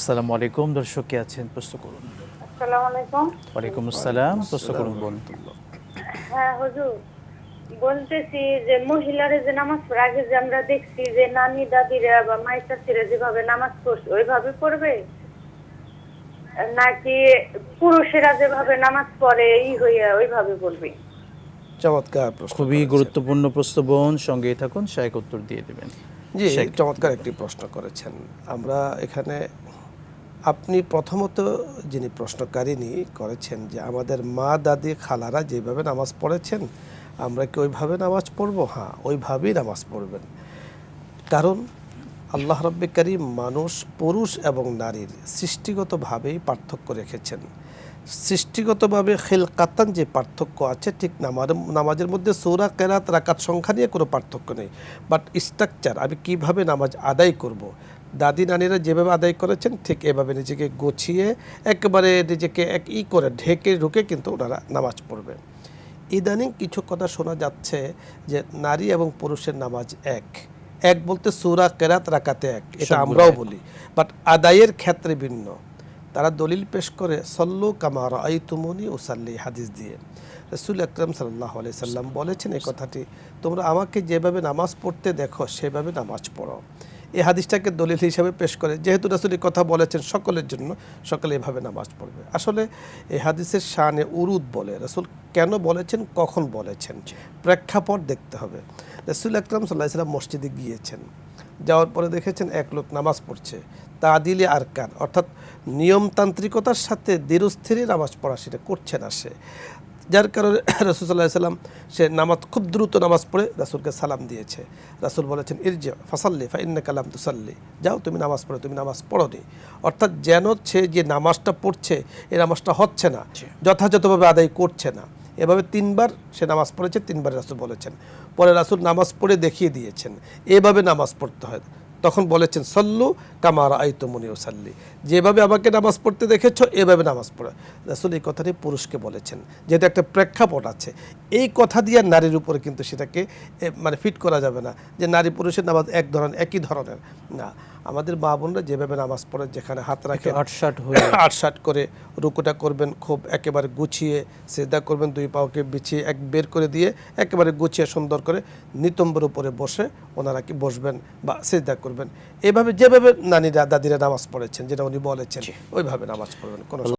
আসসালামু আলাইকুম দর্শক কে আছেন? প্রশ্ন করুন। আসসালামু আলাইকুম। ওয়ালাইকুম আসসালাম প্রশ্ন করুন। বোন হ্যাঁ হুজুর বলতেছি যে মহিলারা যে নামাজ পড়ে আগে যে আমরা দেখছি যে নানি দাদিরা বা মাই চাচিরা যেভাবে নামাজ পড়ছে ওইভাবে পড়বে? নাকি পুরুষেরা যেভাবে নামাজ পড়ে এই হইয়া ওইভাবে পড়বে? চমৎকার প্রশ্ন খুবই গুরুত্বপূর্ণ প্রশ্ন বোন। সঙ্গে থাকুন শায়ক উত্তর দিয়ে দেবেন। জি চমৎকার একটি প্রশ্ন করেছেন। আমরা এখানে আপনি প্রথমত যিনি প্রশ্নকারিনী করেছেন যে আমাদের মা দাদি খালারা যেভাবে নামাজ পড়েছেন, আমরা কি ওইভাবে নামাজ পড়ব? হ্যাঁ ওইভাবেই নামাজ পড়বেন। কারণ আল্লাহ রব্বে কারিম মানুষ, পুরুষ এবং নারীর সৃষ্টিগতভাবেই পার্থক্য রেখেছেন। সৃষ্টিগতভাবে খেলকাতান যে পার্থক্য আছে, ঠিক নামার, নামাজের মধ্যে সৌরা, কেরাত, রাকাত সংখ্যা নিয়ে কোনো পার্থক্য নেই। বাট স্ট্রাকচার, আমি কীভাবে নামাজ আদায় করব। দাদি নানিরা যেভাবে আদায় করেছেন ঠিক এভাবে নিজেকে গুছিয়ে একেবারে নিজেকে এক ই করে ঢেকে ঢুকে কিন্তু ওনারা নামাজ পড়বে ইদানিং কিছু কথা শোনা যাচ্ছে যে নারী এবং পুরুষের নামাজ এক। এক বলতে সুরা কেরাত রাকাতে এক এটা আমরাও বলি। বাট আদায়ের ক্ষেত্রে ভিন্ন। তারা দলিল পেশ করে সল্লু কামার আই তুমনি ওসাল্লি হাদিস দিয়ে। রসুল আকরম সাল্লাহ সাল্লাম বলেছেন এই কথাটি তোমরা আমাকে যেভাবে নামাজ পড়তে দেখো সেভাবে নামাজ পড়ো। এই হাদিসটাকে দলিল হিসাবে পেশ করে। যেহেতু রসুল এই কথা বলেছেন সকলের জন্য সকলে এভাবে নামাজ পড়বে। আসলে এই হাদিসের শানে উরুদ বলে। রাসুল কেন বলেছেন কখন বলেছেন? প্রেক্ষাপট দেখতে হবে। রাসুল আকরম সাল্লাহ সাল্লাম মসজিদে গিয়েছেন। যাওয়ার পরে দেখেছেন এক লোক নামাজ পড়ছে। তা তাদিলে আরকান অর্থাৎ নিয়মতান্ত্রিকতার সাথে দৃঢ়স্থিরে নামাজ পড়া সেটা করছে না সে। যার কারণে রসুল্লাহ সাল্লাম সে নামাজ খুব দ্রুত নামাজ পড়ে রাসুলকে সালাম দিয়েছে। রাসুল বলেছেন ইরজে ফাসাল্লি ফাইন্না কালাম তুসাল্লি। যাও তুমি নামাজ পড়ো তুমি নামাজ পড়োনি। অর্থাৎ যেন সে যে নামাজটা পড়ছে এই নামাজটা হচ্ছে না যথাযথভাবে আদায় করছে না। এভাবে তিনবার সে নামাজ পড়েছে তিনবার রাসুল বলেছেন। পরে রাসুল নামাজ পড়ে দেখিয়ে দিয়েছেন। এভাবে নামাজ পড়তে হয়। তখন বলেছেন, সল্লু কামার আইতমনি ও সাল্লি যেভাবে আমাকে নামাজ পড়তে দেখেছ, এভাবে নামাজ পড়ে। রাসুল এই কথাটি পুরুষকে বলেছেন। যেহেতু একটা প্রেক্ষাপট আছে, এই কথা দিয়ে নারীর উপরে কিন্তু সেটাকে মানে ফিট করা যাবে না। যে নারী পুরুষের নামাজ এক ধরনের, একই ধরনের। না। আমাদের মা বোনরা যেভাবে নামাজ পড়ে যেখানে হাত রাখে আটষাট হয়ে আটশাট করে রুকুটা করবেন খুব একেবারে গুছিয়ে সেদা করবেন দুই পাওকে বিছিয়ে এক বের করে দিয়ে একেবারে গুছিয়ে সুন্দর করে নিতম্বর উপরে বসে ওনারা কি বসবেন বা সেদা করবেন। এভাবে যেভাবে নানিরা দাদিরা নামাজ পড়েছেন যেটা উনি বলেছেন ওইভাবে নামাজ পড়বেন কোনো